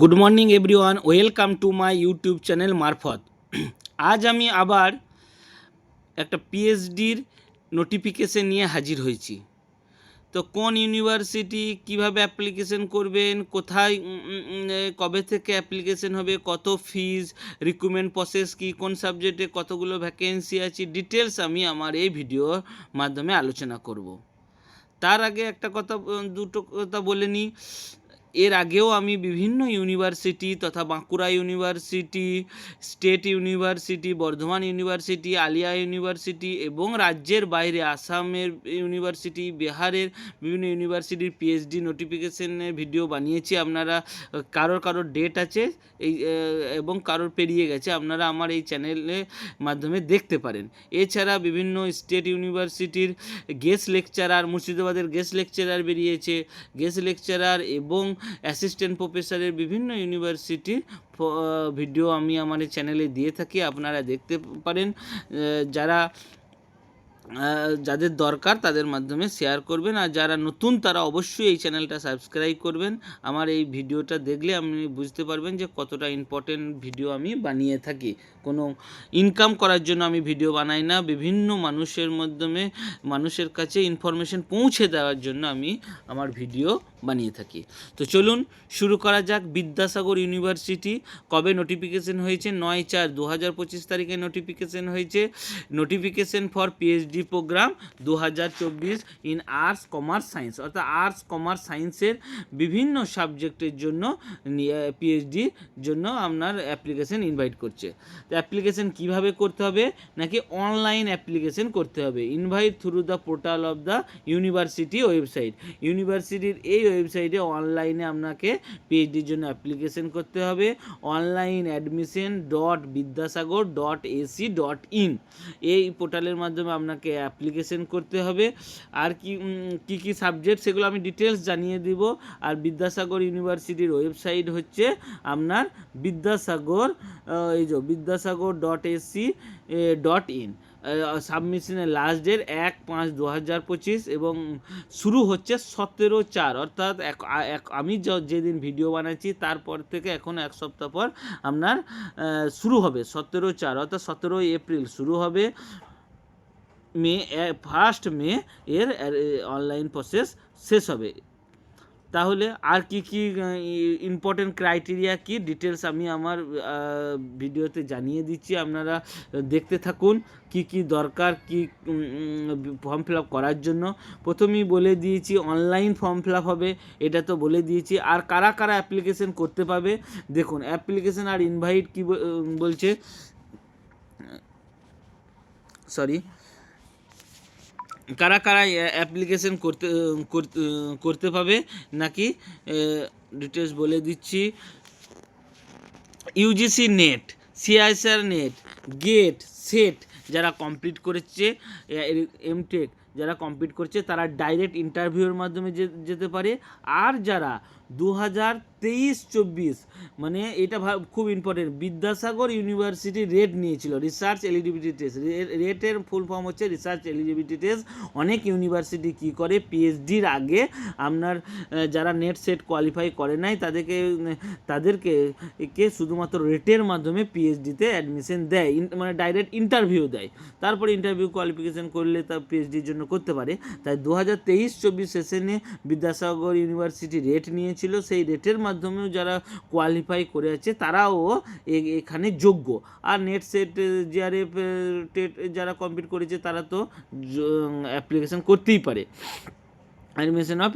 Good morning everyone welcome to my YouTube channel মারফত আজ আমি আবার একটা পিএইচডির নোটিফিকেশন নিয়ে হাজির হয়েছি। তো কোন ইউনিভার্সিটি কীভাবে অ্যাপ্লিকেশন করবেন, কোথায় কবে থেকে অ্যাপ্লিকেশন হবে, কত ফিজ রিক্রুটমেন্ট প্রসেস কি, কোন সাবজেক্টে কতগুলো ভ্যাকেন্সি আছে ডিটেলস আমি আমার এই ভিডিওর মাধ্যমে আলোচনা করব। তার আগে একটা কথা দুটো কথা বলে নিই। এর আগেও আমি বিভিন্ন ইউনিভার্সিটি তথা Bankura university state university Bardhaman university Aliah university এবং রাজ্যের বাইরে আসামের ইউনিভার্সিটি বিহারের বিভিন্ন ইউনিভার্সিটির পিএইচডি নোটিফিকেশনের ভিডিও বানিয়েছি। আপনারা, কারোর কারোর ডেট আছে, এই এবং কারোর পেরিয়ে গেছে, আপনারা আমার এই চ্যানেলের মাধ্যমে দেখতে পারেন। এছাড়া বিভিন্ন স্টেট ইউনিভার্সিটির গেস্ট লেকচারার মুর্শিদাবাদের গেস্ট লেকচারার বেরিয়েছে। গেস্ট লেকচারার এবং অ্যাসিস্ট্যান্ট প্রফেসরের বিভিন্ন ইউনিভার্সিটির ভিডিও আমি আমার চ্যানেলে দিয়ে থাকি, আপনারা দেখতে পারেন। যারা যাদের দরকার তাদের মাধ্যমে শেয়ার করবেন, আর যারা নতুন তারা অবশ্যই এই চ্যানেলটা সাবস্ক্রাইব করবেন। আমার এই ভিডিওটা দেখলে আপনি বুঝতে পারবেন যে কতটা ইম্পর্টেন্ট ভিডিও আমি বানিয়ে থাকি। কোনো ইনকাম করার জন্য আমি ভিডিও বানাই না। বিভিন্ন মানুষের মাধ্যমে, মানুষের কাছে ইনফরমেশন পৌঁছে দেওয়ার জন্য আমি আমার ভিডিও বানিয়ে থাকি। তো চলুন শুরু করা যাক বিদ্যাসাগর ইউনিভার্সিটি। কবে নোটিফিকেশন হয়েছে? নয় চার দু হাজার পঁচিশ তারিখে নোটিফিকেশন হয়েছে। নোটিফিকেশন ফর পিএইচডি প্রোগ্রাম দু হাজার চব্বিশ ইন আর্টস কমার্স সায়েন্স অর্থাৎ আর্টস কমার্স সায়েন্সের বিভিন্ন সাবজেক্টের জন্য পিএইচডির জন্য আপনার অ্যাপ্লিকেশন ইনভাইট করছে। তো অ্যাপ্লিকেশন কীভাবে করতে হবে? নাকি অনলাইন অ্যাপ্লিকেশন করতে হবে? Invite through the portal of the university website ইউনিভার্সিটির এই ওয়েবসাইটে অনলাইনে আপনাকে পিএইচডির জন্য অ্যাপ্লিকেশন করতে হবে। Online admission dot Vidyasagar dot AC dot in এই পোর্টালের মাধ্যমে আপনাকে অ্যাপ্লিকেশন করতে হবে। আর কি কি কি সাবজেক্ট সেগুলো আমি ডিটেলস জানিয়ে দিব। আর বিদ্যাসাগর ইউনিভার্সিটির ওয়েবসাইট হচ্ছে আপনার বিদ্যাসাগর এই যে Vidyasagar dot AC dot in সাবমিশনের last date এক পাঁচ দু হাজার পঁচিশ এবং শুরু হচ্ছে সতেরো চার। অর্থাৎ এক আমি যেদিন ভিডিও বানাচ্ছি তারপর থেকে এখন এক সপ্তাহ পর আপনার শুরু হবে সতেরো চার। অর্থাৎ সতেরোই এপ্রিল শুরু হবে মে ফার্স্ট মে এর অনলাইন প্রসেস শেষ হবে। তাহলে আর কি কি ইম্পর্টেন্ট ক্রাইটেরিয়া কি ডিটেলস আমি আমার ভিডিওতে জানিয়ে দিচ্ছি। আপনারা দেখতে থাকুন কি কি দরকার, কি ফর্ম ফিল আপ করার জন্য। প্রথমেই বলে দিয়েছি অনলাইন ফর্ম ফিল আপ হবে, এটা তো বলে দিয়েছি। আর কারা কারা অ্যাপ্লিকেশন করতে পাবে দেখুন অ্যাপ্লিকেশন আর ইনভাইট কি বলছে? সরি কারা কারা অ্যাপ্লিকেশন করতে করতে পাবে নাকি? ডিটেলস বলে দিচ্ছি। UGC NET CSIR NET GATE SET যারা কমপ্লিট করেছে এমটেক যারা কমপ্লিট করছে, তারা ডাইরেক্ট ইন্টারভিউর মাধ্যমে যেতে পারে। আর যারা দু হাজার তেইশ চব্বিশ মানে এটা খুব ইম্পর্টেন্ট বিদ্যাসাগর ইউনিভার্সিটি রেট নিয়েছিল রিসার্চ এলিজিবিলিটি টেস্ট রেটের ফুল ফর্ম হচ্ছে রিসার্চ এলিজিবিলিটি টেস্ট অনেক ইউনিভার্সিটি কি করে পিএইচডির আগে আপনার যারা নেট সেট কোয়ালিফাই করে নাই, তাদেরকে তাদেরকে, কে শুধুমাত্র রেটের মাধ্যমে পিএইচডিতে অ্যাডমিশন দেয়। মানে ডাইরেক্ট ইন্টারভিউ দেয়। তারপরে ইন্টারভিউ কোয়ালিফিকেশন করলে তার পিএইচডির জন্য করতে পারে। তাই দু হাজার তেইশ চব্বিশ সেশনে বিদ্যাসাগর ইউনিভার্সিটি রেট নিয়েছিল। সেই রেটের মাধ্যমেও যারা কোয়ালিফাই করে আছে, তারাও এখানে যোগ্য। আর নেট সেট জিআরএফ টেট যারা কমপ্লিট করেছে, তারা তো অ্যাপ্লিকেশন করতেই পারে। অ্যাডমিশন অফ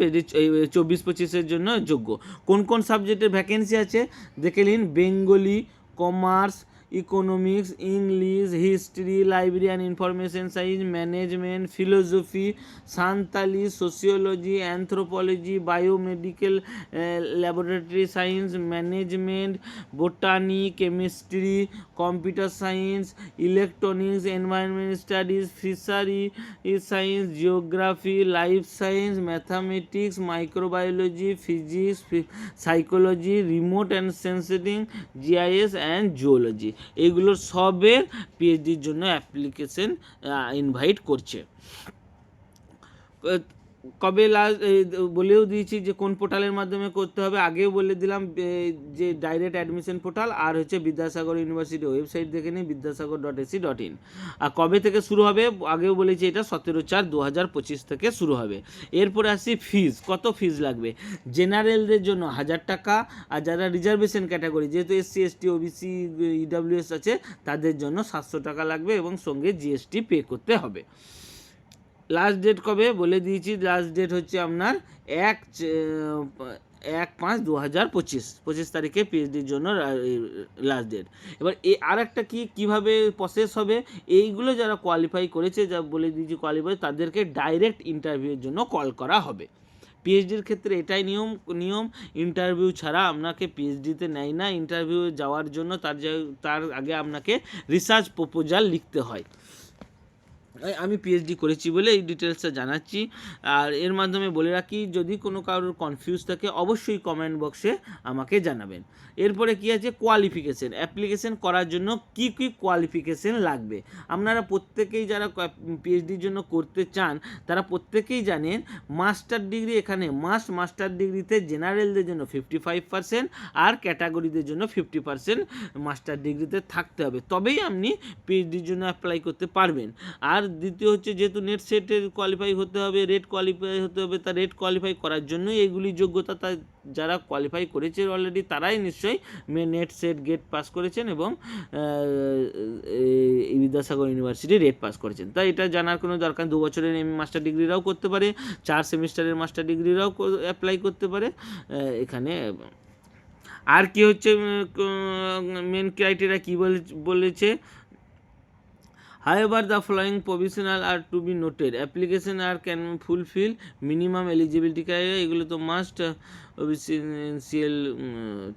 চব্বিশ পঁচিশের জন্য যোগ্য। কোন কোন সাবজেক্টের ভ্যাকেন্সি আছে? দেখে নিন Bengali commerce economics English history library and information science management philosophy Santali sociology anthropology biomedical laboratory science management botany chemistry computer science electronics environment studies fishery science geography life science mathematics microbiology physics psychology remote and sensing GIS and geology এইগুলোর সবের পিএইচডির জন্য application invite করছে। কবে last বলেও দিয়েছি যে কোন পোর্টালের মাধ্যমে করতে হবে। আগেও বলে দিলাম যে ডাইরেক্ট অ্যাডমিশন পোর্টাল আর হচ্ছে বিদ্যাসাগর ইউনিভার্সিটি ওয়েবসাইট দেখে নিই Vidyasagar dot AC dot in আর কবে থেকে শুরু হবে? আগেও বলেছি এটা সতেরো চার দু হাজার পঁচিশ থেকে শুরু হবে। এরপরে আসি ফিজ কত ফিজ লাগবে? জেনারেলদের জন্য হাজার টাকা, আর যারা রিজার্ভেশন ক্যাটাগরি যেহেতু এসসি এসটি ওবিসি ইডাব্লিউএস আছে, তাদের জন্য সাতশো টাকা লাগবে এবং সঙ্গে জিএসটি পে করতে হবে। লাস্ট ডেট কবে? বলে দিয়েছি লাস্ট ডেট হচ্ছে আপনার এক এক পাঁচ দু হাজার পঁচিশ। পঁচিশ তারিখে পিএইচডির জন্য লাস্ট ডেট এবার এ আর একটা কী, কীভাবে প্রসেস হবে? এইগুলো যারা কোয়ালিফাই করেছে, যা বলে দিয়েছি কোয়ালিফাই তাদেরকে ডাইরেক্ট ইন্টারভিউয়ের জন্য কল করা হবে। পিএইচডির ক্ষেত্রে এটাই নিয়ম নিয়ম ইন্টারভিউ ছাড়া আপনাকে পিএইচডিতে নেয় না। ইন্টারভিউ যাওয়ার জন্য তার তার আগে আপনাকে রিসার্চ প্রপোজাল লিখতে হয়। আমি পিএইচডি করেছি বলে এই ডিটেলসটা জানাচ্ছি। আর এর মাধ্যমে বলে রাখি, যদি কোনো কারোর কনফিউজ থাকে, অবশ্যই কমেন্ট বক্সে আমাকে জানাবেন। এরপরে কি আছে? কোয়ালিফিকেশন অ্যাপ্লিকেশন করার জন্য কি কি কোয়ালিফিকেশন লাগবে? আপনারা প্রত্যেকেই যারা পিএইচডির জন্য করতে চান, তারা প্রত্যেকেই জানেন মাস্টার ডিগ্রি এখানে মাস্ট মাস্টার ডিগ্রিতে জেনারেলদের জন্য ফিফটি ফাইভ পার্সেন্ট আর ক্যাটাগরিদের জন্য ফিফটি পার্সেন্ট মাস্টার ডিগ্রিতে থাকতে হবে। তবেই আপনি পিএইচডির জন্য অ্যাপ্লাই করতে পারবেন। আর দ্বিতীয় হচ্ছে যেহেতু নেট সেটের কোয়ালিফাই হতে হবে রেট কোয়ালিফাই হতে হবে, তা রেট কোয়ালিফাই করার জন্যই এইগুলি যোগ্যতা তা যারা কোয়ালিফাই করেছে অলরেডি তারাই নিশ্চয়ই মে নেট সেট গেট পাস করেছেন এবং বিদ্যাসাগর ইউনিভার্সিটি রেট পাস করেছেন। তাই এটা জানার কোনো দরকার দু বছরের এম মাস্টার ডিগ্রিরাও করতে পারে, চার সেমিস্টারের মাস্টার ডিগ্রিরাও অ্যাপ্লাই করতে পারে এখানে, আর কি হচ্ছে মেন ক্রাইটেরিয়া কী বলে, বলেছে However, the following provisional are to be noted. Application are can fulfill minimum eligibility criteria এগুলো তো মাস্ট অফিসিয়াল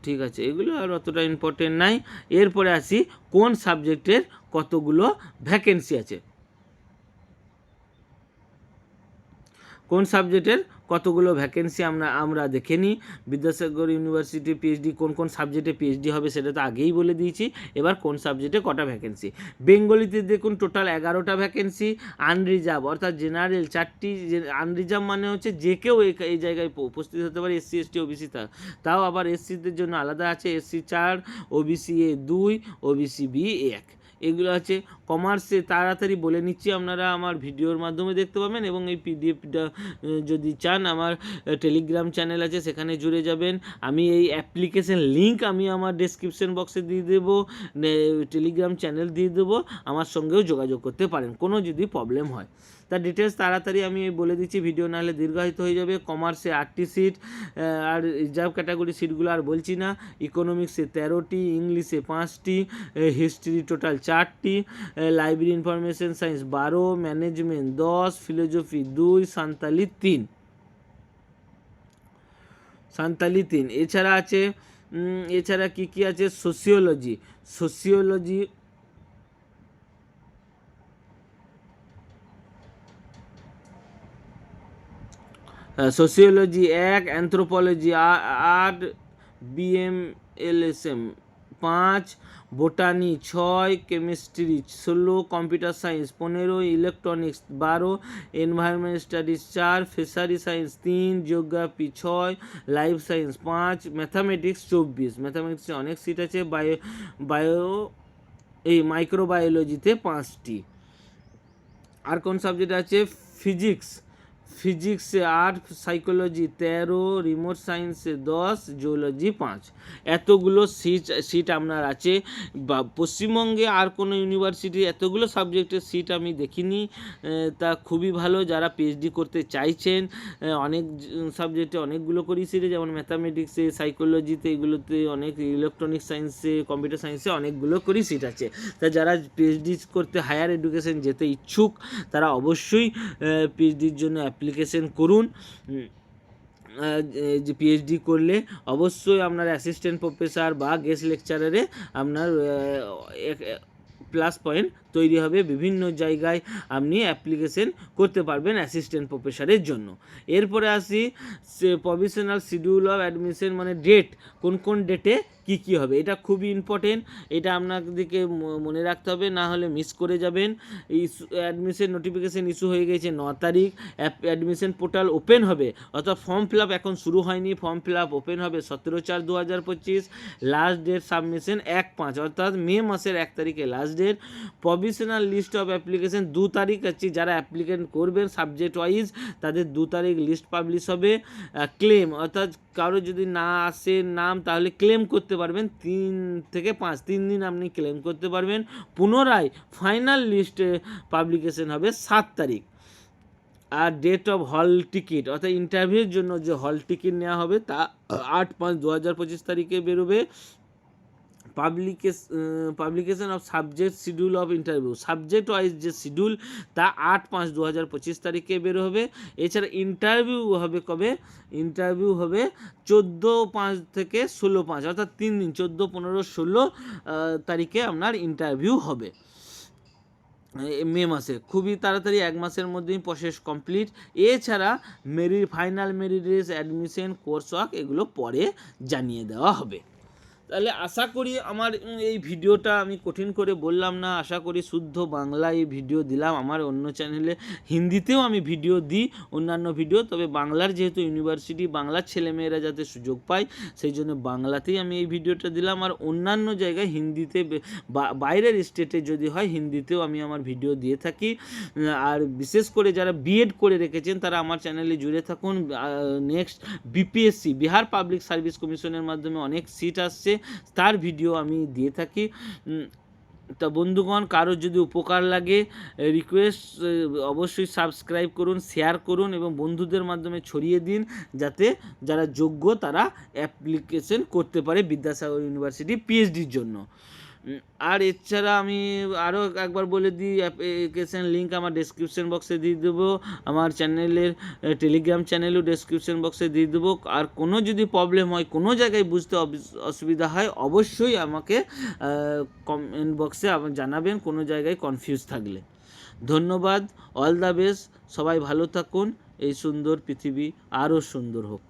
ঠিক আছে এগুলো আর অতটা ইম্পর্টেন্ট নাই এরপরে আসি কোন সাবজেক্টের কতগুলো ভ্যাকেন্সি আছে কোন সাবজেক্টের কতগুলো ভ্যাকেন্সি আমরা আমরা দেখে নিই বিদ্যাসাগর ইউনিভার্সিটি পিএইচডি কোন কোন সাবজেক্টে পিএইচডি হবে সেটা তো আগেই বলে দিয়েছি। এবার কোন সাবজেক্টে কটা ভ্যাকেন্সি বেঙ্গলিতে দেখুন টোটাল এগারোটা ভ্যাকেন্সি আনরিজার্ভ অর্থাৎ জেনারেল চারটি আনরিজার্ভ মানে হচ্ছে যে কেউ এই জায়গায় উপস্থিত হতে পারে এসসি এসটি ওবিসি তাও আবার এসসিদের জন্য আলাদা আছে এসসি চার ওবিসি এ দুই ওবিসি বি এক। এগুলো আছে কমার্সে তাড়াতাড়ি বলে নিচ্ছি। আপনারা আমার ভিডিওর মাধ্যমে দেখতে পাবেন এবং এই পিডিএফটা যদি চান, আমার টেলিগ্রাম চ্যানেল আছে, সেখানে জুড়ে যাবেন। আমি এই অ্যাপ্লিকেশন লিঙ্ক আমি আমার ডেসক্রিপশন বক্সে দিয়ে দেবো টেলিগ্রাম চ্যানেল দিয়ে দেবো। আমার সঙ্গেও যোগাযোগ করতে পারেন, কোনো যদি প্রবলেম হয়। তার ডিটেলস তাড়াতাড়ি আমি বলে দিচ্ছি ভিডিও নাহলে দীর্ঘায়িত হয়ে যাবে। কমার্সে আটটি সিট আর রিজার্ভ ক্যাটাগরি সিটগুলো আর বলছি না। ইকোনমিক্সে তেরোটি ইংলিশে পাঁচটি হিস্ট্রি টোটাল চারটি লাইব্রেরি ইনফরমেশন সায়েন্স বারো ম্যানেজমেন্ট দশ ফিলোজফি দুই সান্তালি তিন। সান্তালি তিন। এছাড়া আছে এছাড়া কি কি আছে? সোসিওলজি সোসিওলজি সোসিওলজি এক অ্যান্থ্রোপোলজি আট বিএমএলএসএম পাঁচ বোটানি ছয় কেমিস্ট্রি ষোলো কম্পিউটার সায়েন্স পনেরো ইলেকট্রনিক্স বারো এনভায়রনমেন্ট স্টাডিজ চার ফিশারি সায়েন্স তিন জিওগ্রাফি ছয় লাইফ সায়েন্স পাঁচ ম্যাথামেটিক্স চব্বিশ। ম্যাথামেটিক্সে অনেক সিট আছে বায়ো বায়ো এই মাইক্রোবায়োলজিতে পাঁচটি। আর কোন সাবজেক্ট আছে? ফিজিক্স ফিজিক্সে আট সাইকোলজি তেরো, রিমোট সায়েন্সে দশ, জিওলজি পাঁচ। এতগুলো সিট সিট আপনার আছে। বা পশ্চিমবঙ্গে আর কোনো ইউনিভার্সিটি এতগুলো সাবজেক্টের সিট আমি দেখিনি। তা খুবই ভালো। যারা পিএইচডি করতে চাইছেন অনেক সাবজেক্টে অনেকগুলো করি সিটে, যেমন ম্যাথামেটিক্সে, সাইকোলজিতে, এগুলোতে অনেক, ইলেকট্রনিক সায়েন্সে কম্পিউটার সায়েন্সে অনেকগুলো করি সিট আছে। তা যারা পিএইচডি করতে হায়ার এডুকেশন যেতে ইচ্ছুক, তারা অবশ্যই পিএইচডির জন্য অ্যাপ্লিকেশন করুন। যে পিএইচডি করলে অবশ্যই আপনার অ্যাসিস্ট্যান্ট প্রফেসর বা গেস্ট লেকচারারে আপনার প্লাস পয়েন্ট তৈরি হবে বিভিন্ন জায়গায় আপনি অ্যাপ্লিকেশন করতে পারবেন অ্যাসিস্ট্যান্ট প্রফেসরের জন্য। এরপরে আসি প্রভিশনাল শিডিউল অফ অ্যাডমিশন মানে ডেট কোন কোন ডেটে কি কি হবে? এটা খুবই ইম্পর্টেন্ট এটা আপনাদেরকে মনে রাখতে হবে, না হলে মিস করে যাবেন। ইস্যু অ্যাডমিশন নোটিফিকেশন ইস্যু হয়ে গেছে ন তারিখ অ্যাডমিশন পোর্টাল ওপেন হবে, অর্থাৎ ফর্ম ফিল আপ এখন শুরু হয়নি ফর্ম ফিল আপ ওপেন হবে সতেরো চার দু হাজার পঁচিশ লাস্ট ডেট সাবমিশন এক পাঁচ, অর্থাৎ মে মাসের এক তারিখে last date provisional list of application দু তারিখ আছে। যারা অ্যাপ্লিকেন্ট করবেন সাবজেক্ট ওয়াইজ তাদের দু তারিখ লিস্ট পাবলিশ হবে। ক্লেম অর্থাৎ কারও যদি না আসে নাম, তাহলে ক্লেম করতে পারবেন। তিন থেকে পাঁচ, তিন দিন আপনি ক্লেম করতে পারবেন। পুনরায় ফাইনাল লিস্টে পাবলিকেশন হবে সাত তারিখ। আর ডেট অফ হল টিকিট অর্থাৎ ইন্টারভিউর জন্য যে হল টিকিট নেওয়া হবে, তা আট পাঁচ দু হাজার পঁচিশ তারিখে বেরোবে। Publication publication of subject schedule of interview subject wise যে শিডিউল তা আট পাঁচ দু হাজার পঁচিশ তারিখে বের হবে। এছাড়া ইন্টারভিউ হবে কবে? ইন্টারভিউ হবে চোদ্দ পাঁচ থেকে ষোলো পাঁচ, অর্থাৎ তিন দিন, চোদ্দ, পনেরো, ষোলো তারিখে আপনার ইন্টারভিউ হবে। মে মাসে। খুবই তাড়াতাড়ি এক মাসের মধ্যেই প্রসেস কমপ্লিট এছাড়া মেরিট ফাইনাল মেরিট রেস অ্যাডমিশন কোর্স ওয়ার্ক এগুলো পরে জানিয়ে দেওয়া হবে। তাহলে আশা করি আমার এই ভিডিওটা আমি কঠিন করে বললাম না। আশা করি শুদ্ধ বাংলা এই ভিডিও দিলাম। আমার অন্য চ্যানেলে হিন্দিতেও আমি ভিডিও দিই, অন্যান্য ভিডিও। তবে বাংলার যেহেতু ইউনিভার্সিটি বাংলার ছেলেমেয়েরা যাতে সুযোগ পায়, সেই জন্য বাংলাতেই আমি এই ভিডিওটা দিলাম। আর অন্যান্য জায়গায় হিন্দিতে বাইরের স্টেটে যদি হয়, হিন্দিতেও আমি আমার ভিডিও দিয়ে থাকি। আর বিশেষ করে যারা বিএড করে রেখেছেন, তারা আমার চ্যানেলে জুড়ে থাকুন। Next BPSC Bihar public service কমিশনের মাধ্যমে অনেক সিট আসছে। তার ভিডিও আমি দিয়ে থাকি। তা বন্ধুগণ কারোর যদি উপকার লাগে রিকোয়েস্ট অবশ্যই সাবস্ক্রাইব করুন শেয়ার করুন এবং বন্ধুদের মাধ্যমে ছড়িয়ে দিন যাতে যারা যোগ্য তারা অ্যাপ্লিকেশন করতে পারে বিদ্যাসাগর ইউনিভার্সিটি পিএইচডির জন্য। আর এছাড়া আমি আরও একবার বলে দিই অ্যাপ্লিকেশন লিঙ্ক আমার ডেসক্রিপশন বক্সে দিয়ে দেবো, আমার চ্যানেলের টেলিগ্রাম চ্যানেলও ডেসক্রিপশন বক্সে দিয়ে দেবো। আর কোনো যদি প্রবলেম হয়, কোনো জায়গায় বুঝতে অসুবিধা হয়, অবশ্যই আমাকে কমেন্ট বক্সে জানাবেন, কোনো জায়গায় কনফিউজ থাকলে। ধন্যবাদ অল দ্য বেস্ট সবাই ভালো থাকুন, এই সুন্দর পৃথিবী আরও সুন্দর হোক।